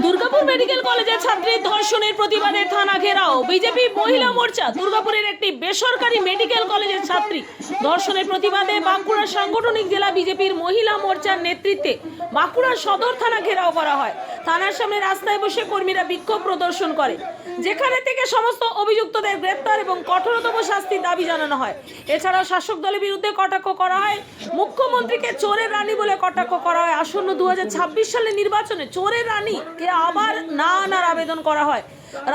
노르 Durgapur medical কলেজের ছাত্রীর ধর্ষণের প্রতিবাদে থানা ঘেরাও। বিজেপি মহিলা মোর্চা, দুর্গাপুরের একটি বেসরকারি মেডিকেল কলেজের ছাত্রী। ধর্ষণের প্রতিবাদে বাঁকুড়া সাংগঠনিক জেলা বিজেপির মহিলা মোর্চার নেতৃত্বে বাঁকুড়া সদর থানা ঘেরাও করা হয়। থানার সামনে রাস্তায় বসে কর্মীরা বিক্ষোভ প্রদর্শন করে। যেখানে থেকে সমস্ত অভিযুক্তদের গ্রেপ্তার এবং কঠোরতম শাস্তির দাবি জানানো হয়। এছাড়াও শাসক দলের বিরুদ্ধে কটাক্ষ করা হয়। মুখ্যমন্ত্রীকে চোরের রানী বলে কটাক্ষ করা হয়। আসন্ন দু হাজার ছাব্বিশ সালের নির্বাচনে চোরের রানীকে আবার না আনার আবেদন করা হয়।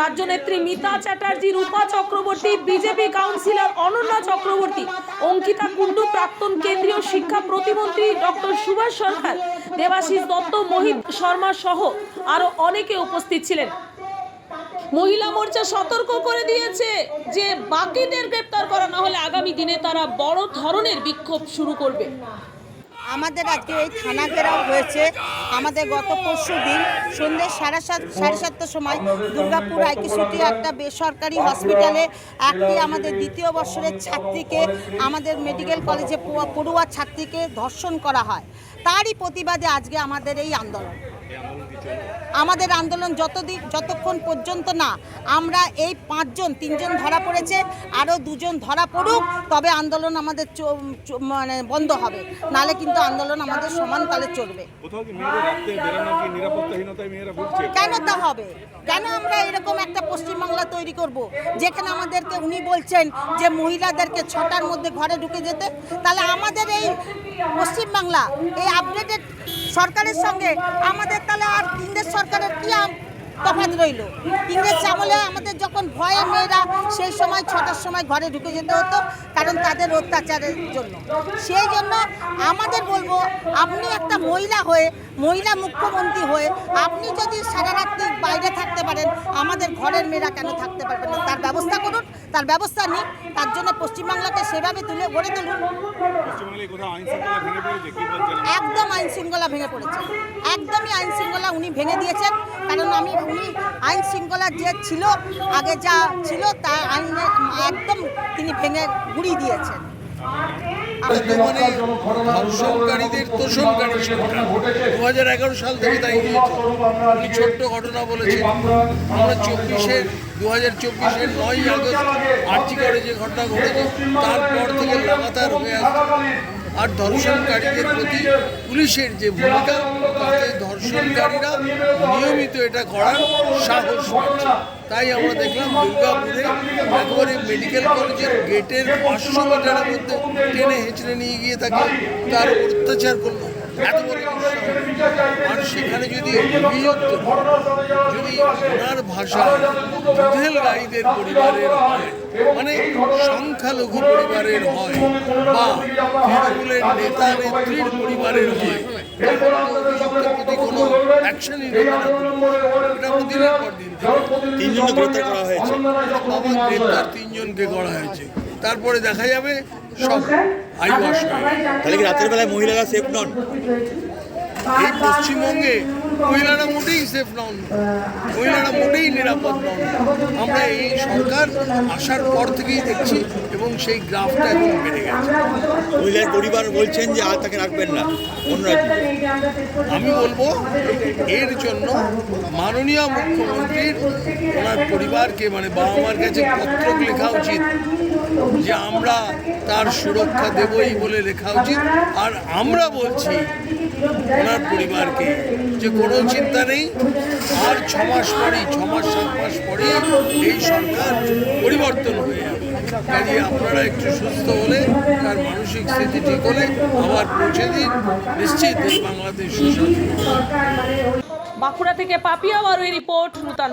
রাজ্য নেত্রী মিতা চ্যাটার্জি, রূপা চক্রবর্তী, বিজেপি কাউন্সিলর অনন্যা চক্রবর্তী, অঙ্কিতা কুণ্ডু, প্রাক্তন কেন্দ্রীয় শিক্ষা প্রতিমন্ত্রী ডক্টর সুভাষ সরকার, দেবাশিস দত্ত, মোহিত শর্মা সহ আরও অনেকে উপস্থিত ছিলেন। মহিলা মোর্চা সতর্ক করে দিয়েছে যে বাকিদের গ্রেপ্তার করা না হলে আগামী দিনে তারা বড় ধরনের বিক্ষোভ শুরু করবে। আমাদের আজকে এই থানা ঘেরাও হয়েছে। আমাদের গত পরশু দিন সন্ধ্যে সাড়ে সাত, সাড়ে সাতটার সময় দুর্গাপুর আইকিসুটি একটা বেসরকারি হসপিটালে একটি আমাদের দ্বিতীয় বর্ষের ছাত্রীকে আমাদের মেডিকেল কলেজে পড়ুয়া ছাত্রীকে ধর্ষণ করা হয়। তারই প্রতিবাদে আজকে আমাদের এই আন্দোলন। আমাদের আন্দোলন যতদিন যতক্ষণ পর্যন্ত না আমরা এই পাঁচজন তিনজন ধরা পড়েছে আরও দুজন ধরা পড়ুক তবে আন্দোলন আমাদের মানে বন্ধ হবে। নালে কিন্তু আন্দোলন আমাদের সমান তালে চলবে। কেন তা হবে? কেন আমরা এরকম একটা পশ্চিমবাংলা তৈরি করব? যেখানে আমাদেরকে উনি বলছেন যে মহিলাদেরকে ছটার মধ্যে ঘরে ঢুকে যেতে। তাহলে আমাদের এই পশ্চিমবাংলা এই আপডেটেড সরকারের সঙ্গে আমাদের তাহলে আর ইংরেজ সরকারের কি তফাৎ রইল? ইংরেজ আমলে আমাদের যখন ভয়ে মেয়েরা সেই সময় ছটার সময় ঘরে ঢুকে যেতে হতো কারণ তাদের অত্যাচারের জন্য। সেই জন্য আমাদের বলব আপনি একটা মহিলা হয়ে মহিলা মুখ্যমন্ত্রী হয়ে আপনি যদি সারা রাত্রি বাইরে থাকতে পারেন আমাদের ঘরের মেয়েরা কেন থাকতে পারবেন না? তার ব্যবস্থা করুন তার ব্যবস্থা নিন তার জন্য পশ্চিমবাংলাকে সেভাবে তুলে গড়ে তুলুন। একদম আইন শৃঙ্খলা ভেঙে পড়েছে। একদমই আইন শৃঙ্খলা উনি ভেঙে দিয়েছেন, কারণ আমি, উনি আইন শৃঙ্খলা যে ছিল, আগে যা ছিল তা আইন একদম তিনি ভেঙে গুড়িয়ে দিয়েছেন। সরকার। দু হাজার এগারো সাল তাই ছোট্ট ঘটনা দু হাজার যে ঘটনা ঘটেছে, তারপর থেকে লাগাতার হয়ে আসছে। আর ধর্ষণকারীদের প্রতি পুলিশের যে ভূমিকা, তাতে ধর্ষণকারীরা নিয়মিত এটা করার সাহস তাই আমরা দেখলাম দুর্গাপুরে একবারে মেডিকেল কলেজের গেটের পাঁচশো মিটারের মধ্যে টেনে হেঁচড়ে নিয়ে গিয়ে তাকে তার অত্যাচার করল। এত আর সেখানে যদি অভিযুক্ত, যদি ওনার ভাষায় দুধেল গাইদের পরিবারের হয় মানে সংখ্যালঘু পরিবারের হয় বা তৃণমূলের নেতা নেত্রীর পরিবারের হয় প্রতি কোনো অ্যাকশনই নেবে না। এটা আমরা পর দিন। গ্রেপ্তার করা হয়েছে। বাবা গ্রেপ্তার তিনজনকে করা হয়েছে। তারপরে দেখা যাবে সব গেছে। তাহলে কি রাতের বেলায় মহিলারা সেফ নন? এই পশ্চিমবঙ্গে মহিলারা মোটেই সেফ নন মহিলারা মোটেই নিরাপদ নন আমরা এই সরকার আসার পর থেকেই দেখছি এবং সেই গ্রাফটা এখন বেড়ে গেছে। মহিলার পরিবার বলছেন যে আর তাকে রাখবেন না অন্য আমি বলব এর জন্য মাননীয় মুখ্যমন্ত্রীর ওনার পরিবারকে মানে বাবা মার কাছে পত্র লেখা উচিত যে আমরা তার সুরক্ষা দেবই বলে লেখা উচিত। আর আমরা বলছি ওনার পরিবারকে যে কোনো চিন্তা নেই আর ছ মাস পরেই ছ মাস সাত মাস পরেই এই সরকার পরিবর্তন হয়ে যাবে। কাজে আপনারা একটু সুস্থ হলে তার মানসিক স্থিতি ঠিক হলে আবার পৌঁছে দিন। নিশ্চিত এই বাংলাদেশ সুশাসন বাঁকুড়া থেকে পাপিয়া বারুই রিপোর্ট নূতন।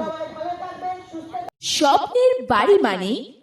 স্বপ্নের বাড়ি মানে